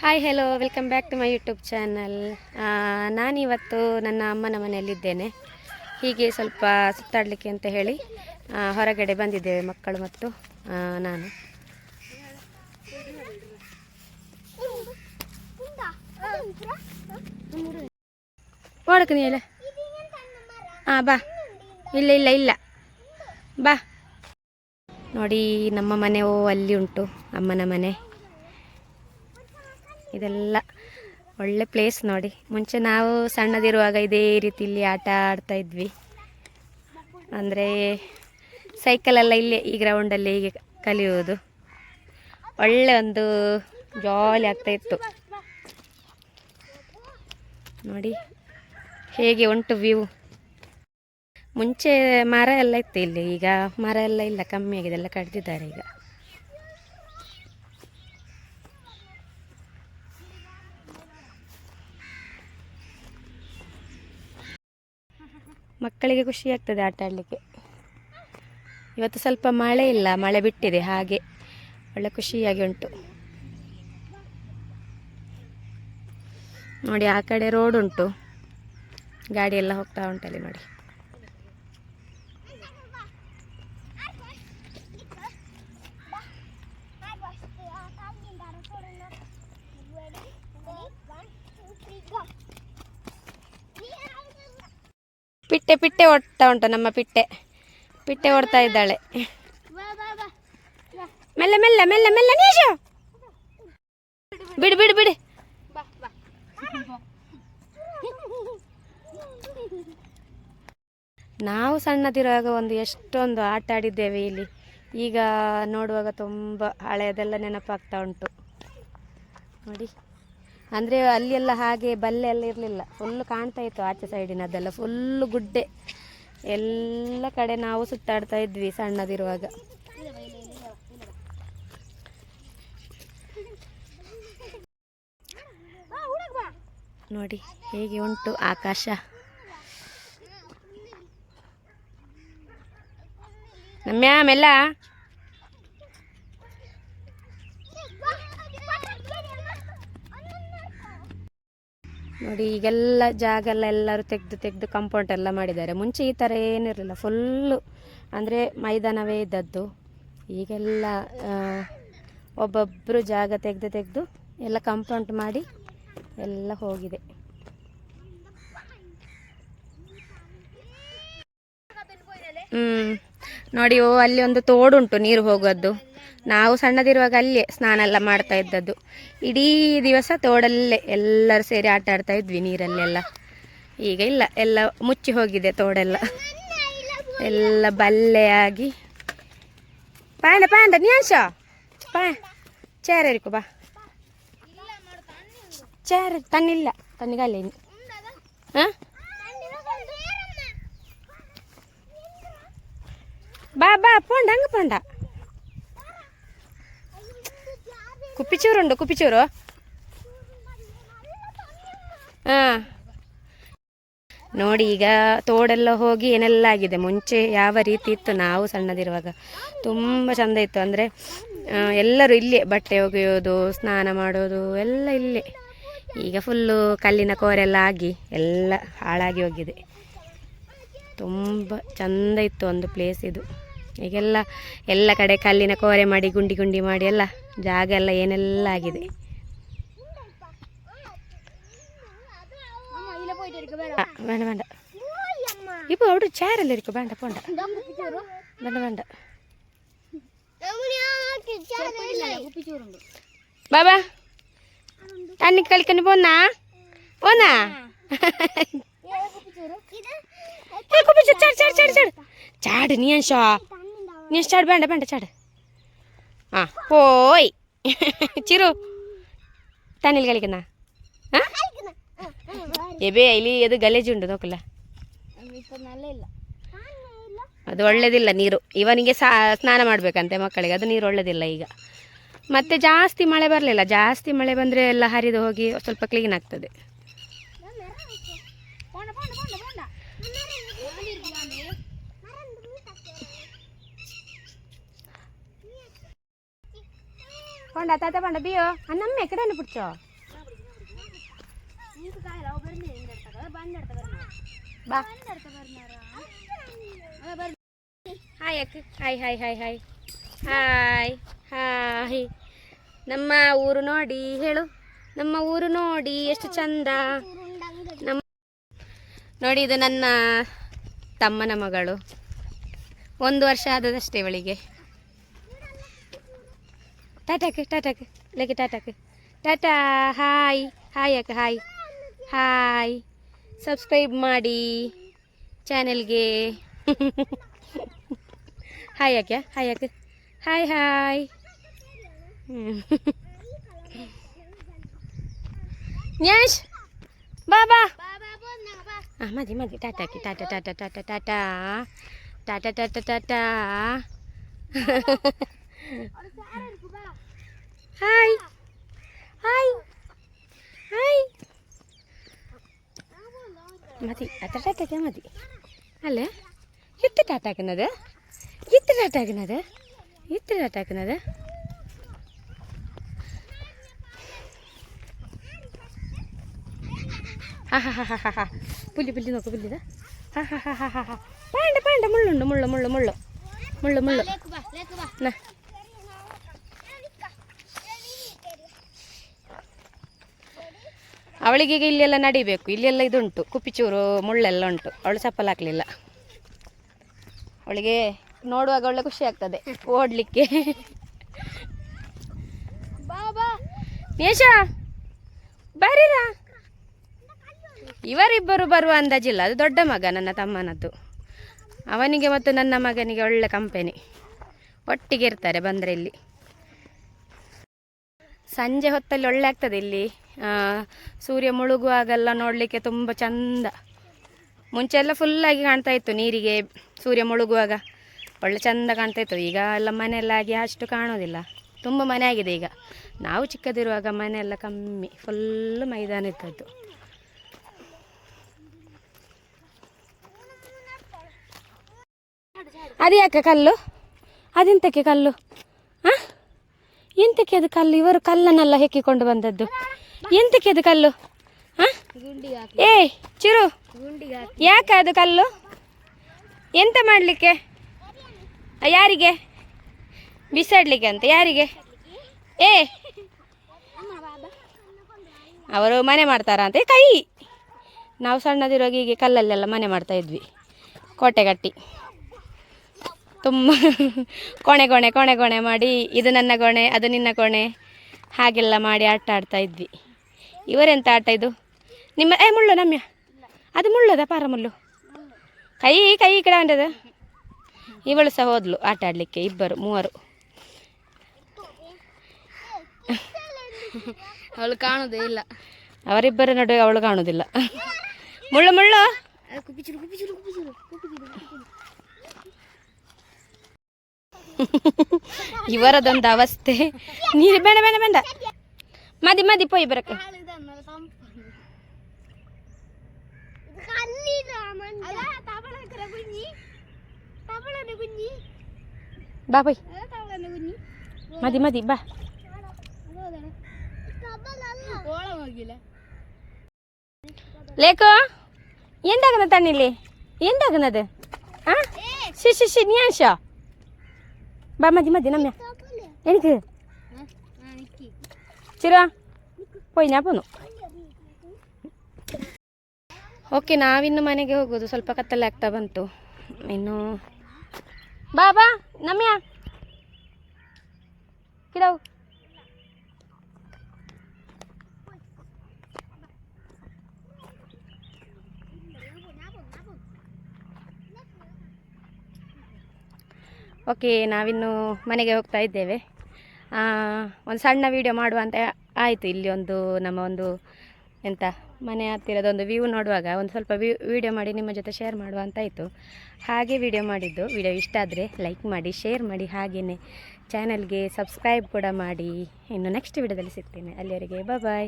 Hi hello welcome back to my YouTube channel ನಾನಿವತ್ತು ನನ್ನ ಅಮ್ಮನ ಮನೆಯಲ್ಲಿದ್ದೇನೆ. ಹೀಗೆ ಸ್ವಲ್ಪ ಸುತ್ತಾಡಲಿಕ್ಕೆ ಅಂತ ಹೇಳಿ ಹೊರಗಡೆ ಬಂದಿದ್ದೇವೆ ಮಕ್ಕಳು ಮತ್ತು ನಾನು. ಓಡಕ್ಕೆ ನೀ ಹಾಂ ಬಾ. ಇಲ್ಲ ಇಲ್ಲ ಇಲ್ಲ. ಬಾ. ನೋಡಿ, ನಮ್ಮ ಮನೆಯೋ ಅಲ್ಲಿ ಉಂಟು ಅಮ್ಮನ ಮನೆ. ಇದೆಲ್ಲ ಒಳ್ಳೆ ಪ್ಲೇಸ್ ನೋಡಿ. ಮುಂಚೆ ನಾವು ಸಣ್ಣದಿರುವಾಗ ಇದೇ ರೀತಿ ಇಲ್ಲಿ ಆಟ ಆಡ್ತಾ ಇದ್ವಿ. ಅಂದರೆ ಸೈಕಲೆಲ್ಲ ಇಲ್ಲೇ ಈ ಗ್ರೌಂಡಲ್ಲಿ ಹೀಗೆ ಕಲಿಯುವುದು. ಒಳ್ಳೆ ಒಂದು ಜಾಲಿ ಆಗ್ತಾ ಇತ್ತು. ನೋಡಿ ಹೇಗೆ ಉಂಟು ವ್ಯೂ ಮುಂಚೆ ಮರ ಎಲ್ಲ ಇತ್ತು ಇಲ್ಲಿ ಈಗ ಮರ ಎಲ್ಲ ಇಲ್ಲ, ಕಮ್ಮಿ ಆಗಿದೆ, ಎಲ್ಲ ಕಡ್ದಿದ್ದಾರೆ ಈಗ. ಮಕ್ಕಳಿಗೆ ಖುಷಿ ಆಗ್ತದೆ ಆಟ ಆಡಲಿಕ್ಕೆ. ಇವತ್ತು ಸ್ವಲ್ಪ ಮಳೆ ಇಲ್ಲ, ಮಳೆ ಬಿಟ್ಟಿದೆ, ಹಾಗೆ ಒಳ್ಳೆ ಖುಷಿಯಾಗಿ ಉಂಟು. ನೋಡಿ, ಆ ಕಡೆ ರೋಡ್ ಉಂಟು. ಗಾಡಿ ಎಲ್ಲ ಹೋಗ್ತಾ ಉಂಟಲ್ಲಿ ನೋಡಿ. ಪಿಟ್ಟೆ ಪಿಟ್ಟೆ ಓಡ್ತಾ ಉಂಟು ನಮ್ಮ ಪಿಟ್ಟೆ. ಪಿಟ್ಟೆ ಓಡ್ತಾ ಇದ್ದಾಳೆ. ಮೆಲ್ಲ ಮೆಲ್ಲ ಮೆಲ್ಲ ಮೆಲ್ಲ ನೀಶು. ಬಿಡು ಬಿಡು ಬಿಡು. ನಾವು ಸಣ್ಣದಿರುವಾಗ ಒಂದು ಎಷ್ಟೊಂದು ಆಟ ಆಡಿದ್ದೇವೆ ಇಲ್ಲಿ. ಈಗ ನೋಡುವಾಗ ತುಂಬ ಹಳೆಯದೆಲ್ಲ ನೆನಪಾಗ್ತಾ ಉಂಟು. ನೋಡಿ. ಅಂದರೆ ಅಲ್ಲೆಲ್ಲ ಹಾಗೆ ಬಲ್ಲೆ ಎಲ್ಲ ಇರಲಿಲ್ಲ. ಫುಲ್ ಕಾಣ್ತಾ ಇತ್ತು ಆಚೆ ಸೈಡಿನದ್ದೆಲ್ಲ. ಫುಲ್ಲು ಗುಡ್ಡೆ. ಎಲ್ಲ ಕಡೆ ನಾವು ಸುತ್ತಾಡ್ತಾ ಇದ್ವಿ ಸಣ್ಣದಿರುವಾಗ. ನೋಡಿ, ಹೇಗೆ ಉಂಟು ಆಕಾಶ. ನಮ್ಯಾ ನೋಡಿ, ಈಗೆಲ್ಲ ಜಾಗ ಎಲ್ಲ ಎಲ್ಲರೂ ತೆಗೆದು ತೆಗೆದು ಕಂಪೌಂಡ್ ಎಲ್ಲ ಮಾಡಿದ್ದಾರೆ. ಮುಂಚೆ ಈ ಥರ ಏನಿರಲಿಲ್ಲ ಫುಲ್ಲು ಅಂದರೆ ಮೈದಾನವೇ ಇದ್ದದ್ದು. ಈಗೆಲ್ಲ ಒಬ್ಬೊಬ್ಬರು ಜಾಗ ತೆಗೆದು ತೆಗೆದು ಎಲ್ಲ ಕಂಪೌಂಡ್ ಮಾಡಿ ಎಲ್ಲ ಹೋಗಿದೆ. ಹ್ಞೂ ನೋಡಿ, ಓ, ಅಲ್ಲಿ ಒಂದು ತೋಡುಂಟು ನೀರು ಹೋಗೋದು. ನಾವು ಸಣ್ಣದಿರುವಾಗ ಅಲ್ಲೇ ಸ್ನಾನ ಎಲ್ಲ ಮಾಡ್ತಾ ಇದ್ದದ್ದು. ಇಡೀ ದಿವಸ ತೋಡಲ್ಲೇ ಎಲ್ಲರೂ ಸೇರಿ ಆಟ ಆಡ್ತಾ ಇದ್ವಿ ನೀರಲ್ಲೆಲ್ಲ. ಈಗ ಇಲ್ಲ, ಎಲ್ಲ ಮುಚ್ಚಿ ಹೋಗಿದೆ ತೋಡೆಲ್ಲ. ಎಲ್ಲ ಬಲ್ಲೆಯಾಗಿ ಪಾಂಡ ಪಾಂಡ ನ್ಯಾಶ ಪಾ ಚೇರ್ ಬಾ. ಚೇರ್ ತನ್ನಿಲ್ಲ. ತನ್ನಿಗಲ್ಲ ಹಾಂ? ಬಾ ಬಾ, ಪೋಂಡ, ಹಂಗೆ ಪೋಂಡ. ಕುಪ್ಪಿಚೂರು ಹಾಂ. ನೋಡಿ ಈಗ ತೋಡೆಲ್ಲ ಹೋಗಿ ಏನೆಲ್ಲ ಆಗಿದೆ? ಮುಂಚೆ ಯಾವ ರೀತಿ ಇತ್ತು ನಾವು ಸಣ್ಣದಿರುವಾಗ? ತುಂಬ ಚಂದ ಇತ್ತು. ಅಂದರೆ ಎಲ್ಲರೂ ಇಲ್ಲೇ ಬಟ್ಟೆ ಒಗೆಯೋದು, ಸ್ನಾನ ಮಾಡೋದು, ಎಲ್ಲ ಇಲ್ಲೇ. ಈಗ ಫುಲ್ಲು ಕಲ್ಲಿನ ಕೋರೆಲ್ಲ ಆಗಿ, ಎಲ್ಲ ಹಾಳಾಗಿ ಹೋಗಿದೆ. ತುಂಬ ಚಂದ ಇತ್ತು ಒಂದು ಪ್ಲೇಸ್ ಇದು. ಈಗೆಲ್ಲ ಎಲ್ಲ ಕಡೆ ಕಲ್ಲಿನ ಕೋರೆ ಮಾಡಿ ಗುಂಡಿ ಗುಂಡಿ ಮಾಡಿ ಎಲ್ಲ ಜಾಗ ಎಲ್ಲ ಏನೆಲ್ಲ ಆಗಿದೆ. വേണ്ട വേണ്ട ഇപ്പോൾ അവിടെ ചേരല്ലേ ഇരിക്കും വേണ്ട പോണ്ട വേണ്ട വേണ്ട ബാബാ തന്നി കളിക്കണ പോന്നാ പോന്നാ ചാട് ചാട് ചാട് ചാട് ചാട് നീ ഷോ നീ ചാട് വേണ്ട വേണ്ട ಹಾಂ ആ ಚಿರು. ചിറു തന്നിൽ ಎಬೇ എബേ ಅದು ഏത് ಗಲೀಜುಂಟು ನೋಕಲ್ಲ ಅದು ಒಳ್ಳೇದಿಲ್ಲ ನೀರು. ಇವನಿಗೆ ಸಾ, ಸ್ನಾನ ಮಾಡಬೇಕಂತೆ ಮಕ್ಕಳಿಗೆ, ಅದು ನೀರು ಒಳ್ಳೇದಿಲ್ಲ ಈಗ. ಮತ್ತೆ ಜಾಸ್ತಿ ಮಳೆ ಬರಲಿಲ್ಲ, ಜಾಸ್ತಿ ಮಳೆ ಬಂದರೆ ಎಲ್ಲ ಹರಿದು ಹೋಗಿ ಸ್ವಲ್ಪ ಕ್ಲೀನ್ ಆಗ್ತದೆ. ತಾತ ಬಂಡ ಬಿಯೋ. ಅನ್ನಮ್ಮ ಎಕಡೆ ಬಿಡ್ಚೋ? ಬಾ. ಹಾಯ್ ಅಕ್ಕ. Hi hi hi hi hi hi ನಮ್ಮ ಊರು ನೋಡಿ, ಹೇಳು. ನಮ್ಮ ಊರು ನೋಡಿ ಎಷ್ಟು ಚಂದ. ನಮ್ಮ ನೋಡಿ, ಇದು ನನ್ನ ತಮ್ಮನ ಮಗಳು. ಒಂದು ವರ್ಷ ಆದದಷ್ಟೇ ಇವಳಿಗೆ. ಟಾಟಾಕ್ ಟಾಟಾಕ್ ಲೆಕ್ಕ ಟಾಟಾಕ್ ಟಾಟಾ ಹಾಯ್ ಹಾಯ್ ಅಕ್ಕ ಹಾಯ್ ಹಾಯ್ ಸಬ್ಸ್ಕ್ರೈಬ್ ಮಾಡಿ ಚಾನೆಲ್ಗೆ ಹಾಯ್ ಅಕ್ಕ ಹಾಯ್ ಅಕ್ಕ ಹಾಯ್ ಹಾಯ್ ನ್ಯಾಶ್ ಬಾ ಬಾ ಹಾಂ ಮದಿ ಮದಿ ಟಾಟಾಕಿ tata tata tata tata tata tata tata hi hi hi മതി. അത്ര ടാറ്റാക്കിയാൽ മതി. അല്ലേ? എത്ര ടാറ്റാക്കുന്നത് ഇത്ര ടാറ്റാക്കുന്നത് ഇത്ര ടാറ്റാക്കുന്നത് പുല്ലി പുല്ലി നോക്ക് പുല്ലിത് പാണ്ട പാണ്ട മുള്ളുണ്ട് മുള്ളു മുള്ളു മുള്ളു മുള്ളു മുള്ളു ಅವಳಿಗೀಗ ಇಲ್ಲೆಲ್ಲ ನಡಿಬೇಕು, ಇಲ್ಲೆಲ್ಲ ಇದುಂಟು ಕುಪಿಚೂರು ಮುಳ್ಳೆಲ್ಲ ಉಂಟು, ಅವಳು ಚಪ್ಪಲ್ ಹಾಕ್ಲಿಲ್ಲ. ಅವಳಿಗೆ ನೋಡುವಾಗ ಒಳ್ಳೆ ಖುಷಿ ಆಗ್ತದೆ, ಓಡಲಿಕ್ಕೆ. ನೇಶ ಬರೀರ? ಇವರಿಬ್ಬರು ಬರುವ ಅಂದಾಜಿಲ್ಲ ಅದು ದೊಡ್ಡ ಮಗ, ನನ್ನ ತಮ್ಮನದ್ದು. ಅವನಿಗೆ ಮತ್ತು ನನ್ನ ಮಗನಿಗೆ ಒಳ್ಳೆ ಕಂಪೆನಿ ಒಟ್ಟಿಗೆ ಇರ್ತಾರೆ ಬಂದರೆ ಇಲ್ಲಿ. ಸಂಜೆ ಹೊತ್ತಲ್ಲಿ ಒಳ್ಳೆ ಆಗ್ತದೆ ಇಲ್ಲಿ. ಸೂರ್ಯ ಮುಳುಗುವಾಗೆಲ್ಲ ನೋಡಲಿಕ್ಕೆ ತುಂಬ ಚಂದ. ಮುಂಚೆಲ್ಲ ಫುಲ್ಲಾಗಿ ಕಾಣ್ತಾ ಇತ್ತು ನೀರಿಗೆ ಸೂರ್ಯ ಮುಳುಗುವಾಗ. ಒಳ್ಳೆ ಚಂದ ಕಾಣ್ತಾ ಇತ್ತು. ಈಗ ಎಲ್ಲ ಮನೆಯಲ್ಲಾಗಿ ಅಷ್ಟು ಕಾಣೋದಿಲ್ಲ. ತುಂಬ ಮನೆ ಆಗಿದೆ ಈಗ. ನಾವು ಚಿಕ್ಕದಿರುವಾಗ ಮನೆಯೆಲ್ಲ ಕಮ್ಮಿ ಫುಲ್ ಮೈದಾನ ಇದ್ದದ್ದು. ಅದು ಯಾಕೆ ಕಲ್ಲು? ಅದೆಂತಕ್ಕೆ ಕಲ್ಲು? ಹಾಂ ಎಂತಕ್ಕೆ ಅದು ಕಲ್ಲು? ಇವರು ಕಲ್ಲನ್ನೆಲ್ಲ ಹೆಕ್ಕಿಕೊಂಡು ಬಂದದ್ದು. ಎಂತಕ್ಕೆ ಅದು ಕಲ್ಲು? ಏ, ಚಿರು. ಯಾಕೆ ಅದು ಕಲ್ಲು? ಎಂತ ಮಾಡಲಿಕ್ಕೆ? ಯಾರಿಗೆ? ಬಿಸಾಡ್ಲಿಕ್ಕೆ ಅಂತ, ಯಾರಿಗೆ? ಏ, ಅವರು ಮನೆ ಮಾಡ್ತಾರ ಅಂತ? ಕೈ! ನಾವು ಸಣ್ಣದಿರುವಾಗ ಹೀಗೆ ಕಲ್ಲಲ್ಲೆಲ್ಲ ಮನೆ ಮಾಡ್ತಾ ಇದ್ವಿ, ಕೋಟೆ ಕಟ್ಟಿ. ತುಂಬ ಕೊಣೆ ಕೊಣೆ ಕೊಣೆ ಕೊಣೆ ಮಾಡಿ, ಇದು ನನ್ನ ಕೊಣೆ, ಅದು ನಿನ್ನ ಕೊಣೆ, ಹಾಗೆಲ್ಲ ಮಾಡಿ ಆಟ ಆಡ್ತಾ ಇದ್ವಿ. ಇವರೆಂತ ಆಟ ಇದು? ನಿಮ್ಮ ಏ ಮುಳ್ಳು ನಮ್ಯ. ಅದು ಮುಳ್ಳದ ಪಾರ ಮುಳ್ಳು? ಕೈ ಕೈ ಈ ಕಡೆ ಅಂಡದ ಇವಳು ಸಹ ಹೋದ್ಲು ಆಟ ಆಡಲಿಕ್ಕೆ ಇಬ್ಬರು ಮೂವರು. ಅವಳು ಕಾಣುದೇ ಇಲ್ಲ. ಅವರಿಬ್ಬರ ನಡುವೆ ಅವಳು ಕಾಣುವುದಿಲ್ಲ ಮುಳ್ಳು ಮುಳ್ಳು. ಇವರದೊಂದು ಅವಸ್ಥೆ. ನೀರು ಬೇಡ ಬೇಡ ಬೇಡ. ಮದಿ ಮದಿ ಪೋಯ್ ಬರಕ್ಕೆ. ಬಾ ಪೋಯ್ ಮದಿ ಮದಿ ಬಾ ಲೇಕು ಎಂದಾಗನ ತಣ್ಣಿಲಿ ಎಂದಾಗನದು ಆ ಶಿ ಶಿ ಶಿ ನ್ಯಾಶ ಬಾ ಮದಿ ಮದಿ ನಮ್ಯ ಎಣಿಕೆ ಚಿರ ನ್ಯಾಪನು ಓಕೆ ನಾವಿನ್ನು ಮನೆಗೆ ಹೋಗೋದು. ಸ್ವಲ್ಪ ಕತ್ತಲೆ ಆಗ್ತಾ ಬಂತು. ಇನ್ನು ಬಾ ಬಾ ನಮ್ಯ? ಕಿಡವು ಓಕೆ ನಾವಿನ್ನು ಮನೆಗೆ ಹೋಗ್ತಾ ಇದ್ದೇವೆ. ಒಂದು ಸಣ್ಣ ವಿಡಿಯೋ ಮಾಡುವ ಅಂತ ಆಯಿತು, ಇಲ್ಲಿ ಒಂದು ನಮ್ಮ ಒಂದು ಎಂತ, ಮನೆ ಹತ್ತಿರದೊಂದು ವ್ಯೂ ನೋಡುವಾಗ ಒಂದು ಸ್ವಲ್ಪ ವ್ಯೂ ವಿಡಿಯೋ ಮಾಡಿ ನಿಮ್ಮ ಜೊತೆ ಶೇರ್ ಮಾಡುವ ಅಂತ ಆಯಿತು. ಹಾಗೆ ವಿಡಿಯೋ ಮಾಡಿದ್ದು ವಿಡಿಯೋ ಇಷ್ಟ ಆದರೆ ಲೈಕ್ ಮಾಡಿ ಶೇರ್ ಮಾಡಿ ಹಾಗೆಯೇ ಚಾನಲ್ಗೆ ಸಬ್ಸ್ಕ್ರೈಬ್ ಕೂಡ ಮಾಡಿ. ಇನ್ನು ನೆಕ್ಸ್ಟ್ ವಿಡಿಯೋದಲ್ಲಿ ಸಿಗ್ತೇನೆ. ಅಲ್ಲಿವರೆಗೆ ಬಾಯ್